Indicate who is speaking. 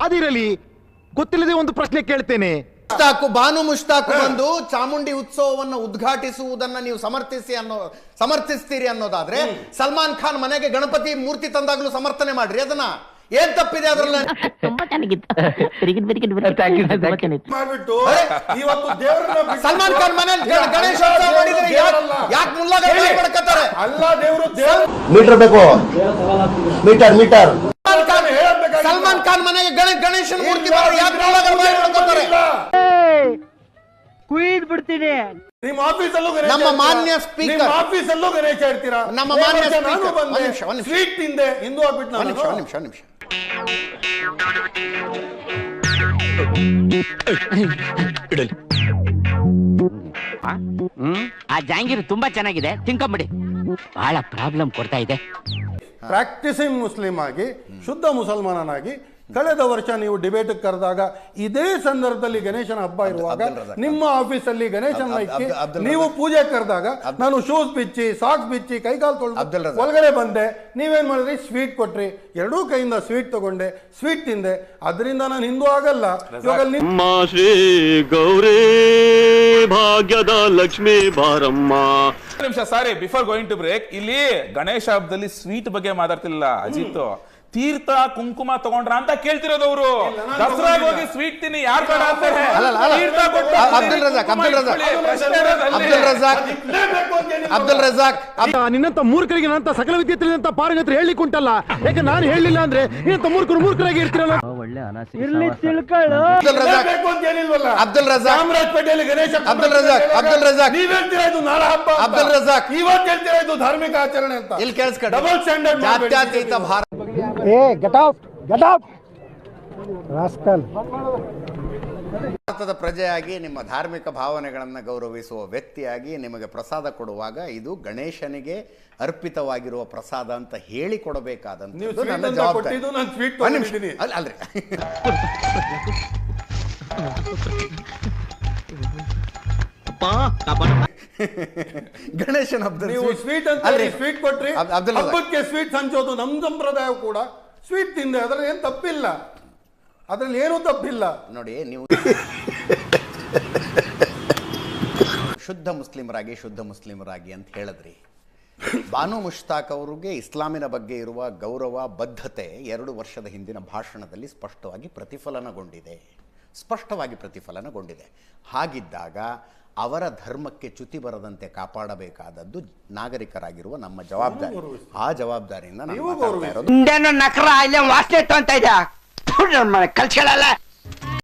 Speaker 1: ಅದಿರಲಿ ಗೊತ್ತಿಲ್ಲದೆ ಒಂದು ಪ್ರಶ್ನೆ ಕೇಳ್ತೇನೆ.
Speaker 2: ಮುಷ್ತಾಕು ಬಾನು ಮುಷ್ತಾಕು ಬಂದು ಚಾಮುಂಡಿ ಉತ್ಸವವನ್ನು ಉದ್ಘಾಟಿಸುವುದನ್ನ ನೀವು ಸಮರ್ಥಿಸಿ ಅನ್ನೋ ಸಮರ್ಥಿಸ್ತೀರಿ ಅನ್ನೋದಾದ್ರೆ ಸಲ್ಮಾನ್ ಖಾನ್ ಮನೆಗೆ ಗಣಪತಿ ಮೂರ್ತಿ ತಂದಾಗ್ಲೂ ಸಮರ್ಥನೆ ಮಾಡ್ರಿ ಅದನ್ನ. ಏನ್ ತಪ್ಪಿದೆ ಅದ್ರಲ್ಲಿ?
Speaker 3: ಮಾಡ್ಬಿಟ್ಟು ಇವತ್ತು ದೇವರನ್ನ
Speaker 2: ಸಲ್ಮಾನ್ ಖಾನ್ ಮನೇಲಿ ಗಣ- ಗಣೇಶೋತ್ಸವ ಮಾಡಿದ್ರೆ ಯಾಕೆ. ಮಾಡ್ಕೊತಾರೆ
Speaker 3: ಅಲ್ಲ ದೇವರು
Speaker 4: ಮೀಟರ್ ಬೇಕು. Meter meter.
Speaker 2: ಸಲ್ಮಾನ್ ಖಾನ್ ಖಾನ್ ಮನೆಗೆ ಗಣೇಶ್ ಗಣೇಶನ್ ಮೂರ್ತಿ ಯಾಕೆ ಮುಲ್ಲಗಳು ಮಾಡ್ಕೊತಾರೆ
Speaker 5: ಕುಯ್ದ್ ಬಿಡ್ತೀನಿ.
Speaker 3: ನಿಮ್ಮ ಆಫೀಸಲ್ಲೂ ಅಲ್ಲೂ
Speaker 2: ನಮ್ಮ ಮಾನ್ಯ ಸ್ಪೀಕರ್.
Speaker 3: ನಿಮ್ಮ ಆಫೀಸಲ್ಲೂ ಗಣೇಶ ಇಡ್ತೀರಾ
Speaker 2: ನಮ್ಮ ಮಾನ್ಯ
Speaker 3: ನಾನು
Speaker 2: ಸ್ಪೀಕರ್.
Speaker 3: ಬಂದೆ.
Speaker 2: ನಿಮಿಷ, ಒಂದ್ ನಿಮಿಷ.
Speaker 3: ಸ್ವೀಟ್ ತಿಂದೆ. ಹಿಂದೂ ಆಗ್ಬಿಟ್ಟು
Speaker 2: ಒಂದ್ ನಿಮಿಷ ನಿಮಿಷ ನಿಮಿಷ.
Speaker 5: ಹ್ಮ್? ಆ ಜಾಂಗೀರು ತುಂಬಾ ಚೆನ್ನಾಗಿದೆ. ತಿನ್ಕೊಂಬಿಡಿ. ಬಹಳ ಪ್ರಾಬ್ಲಮ್ ಕೊಡ್ತಾ ಇದೆ.
Speaker 3: ಪ್ರಾಕ್ಟಿಸಿಂಗ್ ಮುಸ್ಲಿಂ ಆಗಿ ಶುದ್ಧ ಮುಸಲ್ಮಾನನಾಗಿ ಕಳೆದ ವರ್ಷ ನೀವು ಡಿಬೇಟ್ ಕರೆದಾಗ ಇದೇ ಸಂದರ್ಭದಲ್ಲಿ ಗಣೇಶನ ಹಬ್ಬ ಇರುವಾಗ. ನಿಮ್ಮ ಆಫೀಸಲ್ಲಿ ಗಣೇಶನ ಇಕ್ಕಿ ನೀವು. ಪೂಜೆ ಕರೆದಾಗ ನಾನು ಶೂಸ್ ಬಿಚ್ಚಿ ಸಾಕ್ಸ್ ಬಿಚ್ಚಿ ಕೈಕಾಲು ತೊಳೆದು. ಒಳಗಡೆ ಬಂದೆ. ನೀವೇನ್ ಮಾಡಿದ್ರಿ? ಸ್ವೀಟ್ ಕೊಟ್ರಿ. ಎರಡೂ ಕೈಯಿಂದ ಸ್ವೀಟ್ ತಗೊಂಡೆ. ಸ್ವೀಟ್ ತಿಂದೆ. ಅದರಿಂದ ನಾನು ಹಿಂದೂ ಆಗಲ್ಲ. ಇವಾಗ
Speaker 6: ಗೌರಿ ಭಾಗ್ಯದ ಲಕ್ಷ್ಮಿ ಬಾರಮ್ಮ.
Speaker 7: ನಿಮಿಷ sorry before going to break ಇಲ್ಲಿ ಗಣೇಶ ಹಬ್ಬದಲ್ಲಿ ಸ್ವೀಟ್ ಬಗ್ಗೆ ಮಾತಾಡ್ತಿಲ್ಲ ಅಜಿತ್. ತೀರ್ಥ ಕುಂಕುಮ ತಗೊಂಡ್ರ ಅಂತ ಕೇಳ್ತಿರೋದು ಅವರು ದಸರಾಗ ಹೋಗಿ ಸ್ವೀಟ್ ತಿನ್ನಿ ಯಾರು ಬೇಡ ಅಂತಾರೆ
Speaker 2: ಅಬ್ದುಲ್ ರಜಾಕ್, ಅಬ್ದುಲ್ ರಜಾಕ್. ಅಬ್ದುಲ್ ರಜಾಕ್. ಅಬ್ದುಲ್
Speaker 1: ನಿನ್ನಂತ ಮೂರ್ಖರಿಗೆ ನಂತ ಸಕಲ ವಿದ್ಯೆ ತಿಳಿದಂತ ಪಾರಂಗತ್ರ ಹೇಳಿಕ್ ಉಂಟಲ್ಲ. ಯಾಕೆ ನಾನು ಹೇಳಿಲ್ಲ ಅಂದ್ರೆ ನಿನ್ನಂತ ಮೂರ್ಖರು ಮೂರ್ಖರಾಗಿ ಇರ್ತಿರಲ್ಲ?
Speaker 2: ಒಳ್ಳೆ ಇರ್ಲಿ
Speaker 3: ತಿಳ್ಕೊಳ್ಳು. ಅಂತ ರಜಾಕ್
Speaker 2: ಅಬ್ದುಲ್ ರಜಾಕ್.
Speaker 3: ಪಟೇಲ್ ಗಣೇಶ
Speaker 2: ಅಬ್ದುಲ್ ರಜಾಕ್, ಅಬ್ದುಲ್ ರಜಾಕ್.
Speaker 3: ನೀವ್ ಹೇಳ್ತೀರಾ ಇದು ನಾಡ ಹಬ್ಬ
Speaker 2: ಅಬ್ದುಲ್ ರಜಾಕ್.
Speaker 3: ಇವತ್ತು ಹೇಳ್ತೀರಾ ಇದು ಧಾರ್ಮಿಕ ಆಚರಣೆ ಅಂತ?
Speaker 2: ಇಲ್ಲಿ ಕೇಳಿಸ್ಕೊಂಡು.
Speaker 3: ಡಬಲ್ ಸ್ಟ್ಯಾಂಡರ್ಡ್
Speaker 2: ಜಾತ್ಯತೀತ ಭಾರತ. ಭಾರತದ ಪ್ರಜೆಯಾಗಿ ನಿಮ್ಮ ಧಾರ್ಮಿಕ ಭಾವನೆಗಳನ್ನು ಗೌರವಿಸುವ ವ್ಯಕ್ತಿಯಾಗಿ ನಿಮಗೆ ಪ್ರಸಾದ ಕೊಡುವಾಗ ಇದು ಗಣೇಶನಿಗೆ ಅರ್ಪಿತವಾಗಿರುವ ಪ್ರಸಾದ ಅಂತ ಹೇಳಿ
Speaker 3: ಕೊಡಬೇಕಾದಂತ
Speaker 2: ನನ್ನ ಗಣೇಶನ ಹಬ್ಬದ
Speaker 3: ನೀವು ಸ್ವೀಟ್ ಅಂತ ಸ್ವೀಟ್ ಕೊಟ್ರಿ. ಹಬ್ಬಕ್ಕೆ ಸ್ವೀಟ್ ಹಂಚೋದು ನಮ್ಮ ಸಂಪ್ರದಾಯ ಕೂಡ. ಸ್ವೀಟ್ ತಿಂದೆ ಅದ್ರಲ್ಲಿ ಏನು ತಪ್ಪಿಲ್ಲ. ಅದ್ರಲ್ಲಿ ಏನೂ ತಪ್ಪಿಲ್ಲ.
Speaker 2: ನೋಡಿ ನೀವು ಶುದ್ಧ ಮುಸ್ಲಿಮರಾಗಿ ಶುದ್ಧ ಮುಸ್ಲಿಮರಾಗಿ ಅಂತ ಹೇಳಿದ್ರಿ. ಬಾನು ಮುಷ್ತಾಕ್ ಅವರಿಗೆ ಇಸ್ಲಾಮಿನ ಬಗ್ಗೆ ಇರುವ ಗೌರವ ಬದ್ಧತೆ ಎರಡು ವರ್ಷದ ಹಿಂದಿನ ಭಾಷಣದಲ್ಲಿ ಸ್ಪಷ್ಟವಾಗಿ ಪ್ರತಿಫಲನಗೊಂಡಿದೆ. ಸ್ಪಷ್ಟವಾಗಿ ಪ್ರತಿಫಲನಗೊಂಡಿದೆ. ಹಾಗಿದ್ದಾಗ ಅವರ ಧರ್ಮಕ್ಕೆ ಚ್ಯುತಿ ಬರದಂತೆ ಕಾಪಾಡಬೇಕಾದದ್ದು ನಾಗರಿಕರಾಗಿರುವ ನಮ್ಮ ಜವಾಬ್ದಾರಿ. ಆ ಜವಾಬ್ದಾರಿಯಿಂದ
Speaker 3: ನಾವು
Speaker 2: ಮಾತಾಡ್ತಾ. ಇರೋದು.
Speaker 5: ನಕರ ಅಲ್ಲೇ ವಾಸನೆ ಅಂತ ಇದೆ ಕಲ್ಸ್ಕೊಳ್ಳಲ್ಲ